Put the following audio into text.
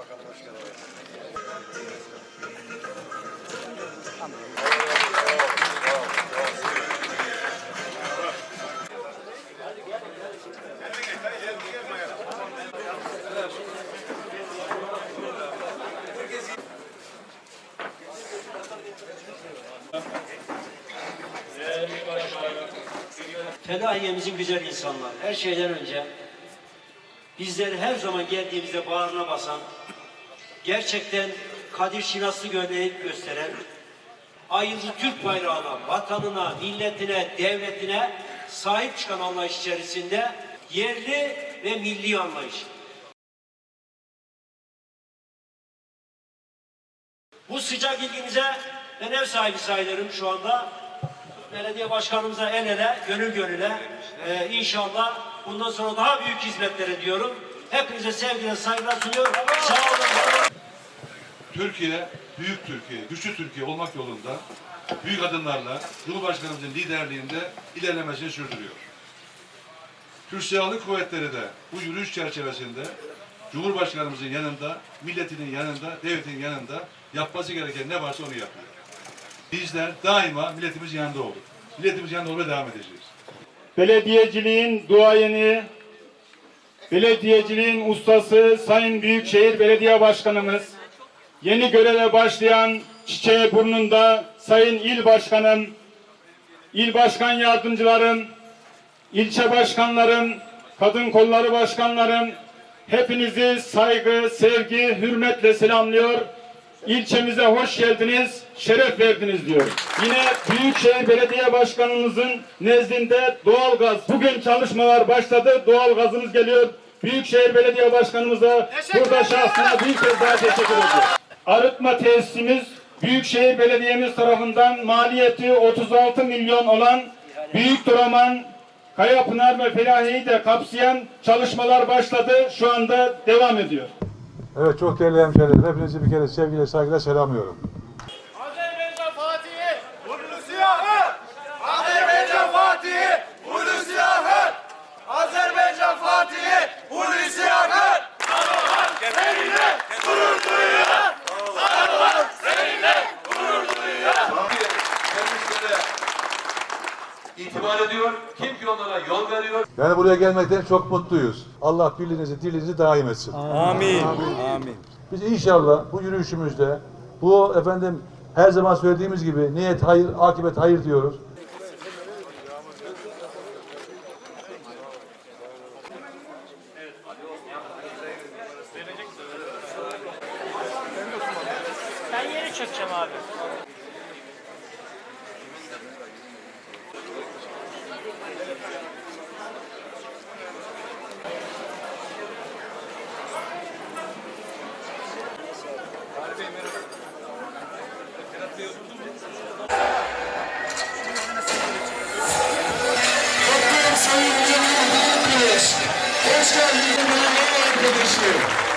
Bakalım hoş geldiniz. Fedahiyemizin güzel insanlar. Her şeyden önce bizleri her zaman geldiğimizde bağrına basan, gerçekten Kadir Şinaslı görneği gösteren, ayrıca Türk bayrağına, vatanına, milletine, devletine sahip çıkan anlayış içerisinde yerli ve milli anlayış. Bu sıcak ilginize ben ev sahibi sayılırım şu anda. Belediye başkanımıza el ele, gönül gönüle e, inşallah bundan sonra daha büyük hizmetler diyorum. Hepinize sevgiler, saygılar sunuyorum. Sağ olun. Türkiye, büyük Türkiye, güçlü Türkiye olmak yolunda büyük adımlarla Cumhurbaşkanımızın liderliğinde ilerlemesini sürdürüyor. Türk Silahlı Kuvvetleri de bu yürüyüş çerçevesinde Cumhurbaşkanımızın yanında, milletinin yanında, devletin yanında yapması gereken ne varsa onu yapıyor. Bizler daima milletimizin yanında olduk. Milletimizin yanında olmaya devam edeceğiz. belediyeciliğin duayeni, belediyeciliğin ustası Sayın Büyükşehir Belediye Başkanımız, yeni göreve başlayan çiçeği burnunda Sayın İl Başkanım, İl Başkan Yardımcılarım, ilçe başkanlarım, kadın kolları başkanlarım, hepinizi saygı, sevgi, hürmetle selamlıyor. İlçemize hoş geldiniz, şeref verdiniz diyor. Yine Büyükşehir Belediye Başkanımızın nezdinde doğalgaz. Bugün çalışmalar başladı, doğalgazımız geliyor. Büyükşehir Belediye Başkanımıza burada şahsına bir kez daha teşekkür ediyorum. Arıtma tesisimiz Büyükşehir Belediye'miz tarafından maliyeti 36 milyon olan Büyük Duraman, Kayapınar ve Felahi'yi de kapsayan çalışmalar başladı. Şu anda devam ediyor. Evet çok değerli hemşehrilerim. Hepinizi bir kere sevgiyle saygıyla selamlıyorum. İtibar ediyor. Kim ki onlara yol veriyor. Yani buraya gelmekten çok mutluyuz. Allah birliğinizi, dilinizi daim etsin. Amin. Amin. Biz inşallah bu yürüyüşümüzde bu efendim her zaman söylediğimiz gibi niyet hayır, akibet hayır diyoruz. Ben yeri çökeceğim abi. Sayın Cemil Büyükreis, hoş geldiniz arkadaşlar.